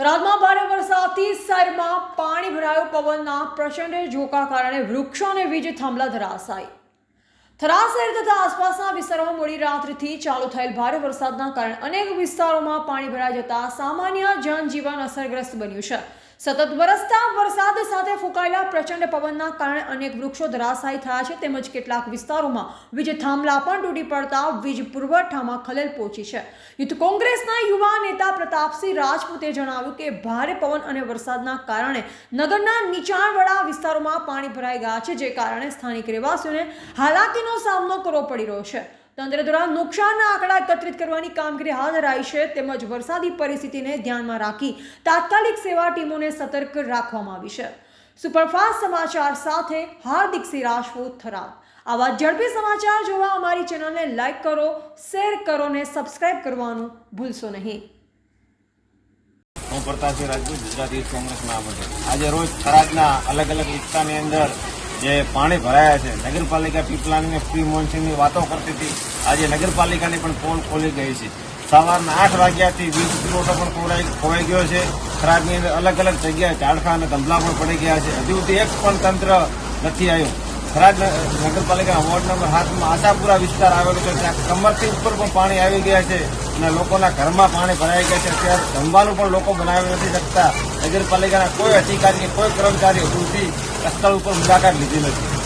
થરાદમાં ભારે વરસાદથી શહેરમાં પાણી ભરાયો પવનના પ્રચંડ ઝોકા કારણે વૃક્ષો અને વીજ થાંભલા ધરાશાય. થરાદ શહેર તથા આસપાસના વિસ્તારોમાં મોડી રાત્રિથી ચાલુ થયેલ ભારે વરસાદના કારણે અનેક વિસ્તારોમાં પાણી ભરાઈ જતા સામાન્ય જનજીવન અસરગ્રસ્ત બન્યું છે. સતત વરસતા વરસાદ ફૂંકાયેલા પ્રચંડ પવનના કારણે અનેક વૃક્ષો ધરાશાયી થયા છે તેમજ કેટલાક વિસ્તારોમાં વીજ થાંભલા પણ તૂટી પડતા વીજ પુરવઠામાં ખલેલ પહોંચી છે. યુથ કોંગ્રેસના યુવા નેતા પ્રતાપસિંહ રાજપૂતે જણાવ્યું કે ભારે પવન અને વરસાદના કારણે નગરના નીચાણવાળા વિસ્તારોમાં પાણી ભરાઈ ગયા છે, જે કારણે સ્થાનિક રહેવાસીઓને હાલાકીનો સામનો કરવો પડી રહ્યો છે. તંત્ર દ્વારા નુકસાનના આંકડા એકત્રિત કરવાની કામગીરી હાથ ધરાઈ છે તેમજ વરસાદી પરિસ્થિતિને ધ્યાનમાં રાખી તાત્કાલિક સેવા ટીમોને સતર્ક રાખવામાં આવી છે. સુપરફાસ્ટ સમાચાર સાથે હાર્દિક સિંહ રાજપૂત થરાદ. આવા ઝડપી સમાચાર જોવા અમારી ચેનલને લાઈક કરો, શેર કરો ને સબસ્ક્રાઇબ કરવાનું ભૂલશો નહીં. હું પ્રતાપસિંહ રાજપૂત, ગુજરાત કોંગ્રેસના માટે આજે રોજ થરાદના અલગ અલગ વિસ્તારની અંદર જે પાણી ભરાયા છે, નગરપાલિકા પીપલાની પ્રી મોન્સૂનની વાતો કરતી હતી. આજે નગરપાલિકાની પણ પોલ ખોલી ગઈ છે. સવારના આઠ વાગ્યાથી વીજ પુરવઠો પણ ખોવાઈ ખોવાઈ ગયો છે. ખરાબની અંદર અલગ અલગ જગ્યાએ ઝાડખા અને ધંધલા પણ પડી ગયા છે. હજુ સુધી એક પણ તંત્ર નથી આવ્યું. થરાદ નગરપાલિકા વોર્ડ નંબર સાતમાં આશાપુરા વિસ્તાર આવેલો છે. ત્યાં કમરથી ઉપર પણ પાણી આવી ગયા છે અને લોકોના ઘરમાં પાણી ભરાઈ ગયા છે. અત્યારે જમવાનું પણ લોકો બનાવી નથી શકતા. નગરપાલિકાના કોઈ અધિકારી કોઈ કર્મચારી હજુ સુધી સ્થળ ઉપર મુલાકાત લીધી નથી.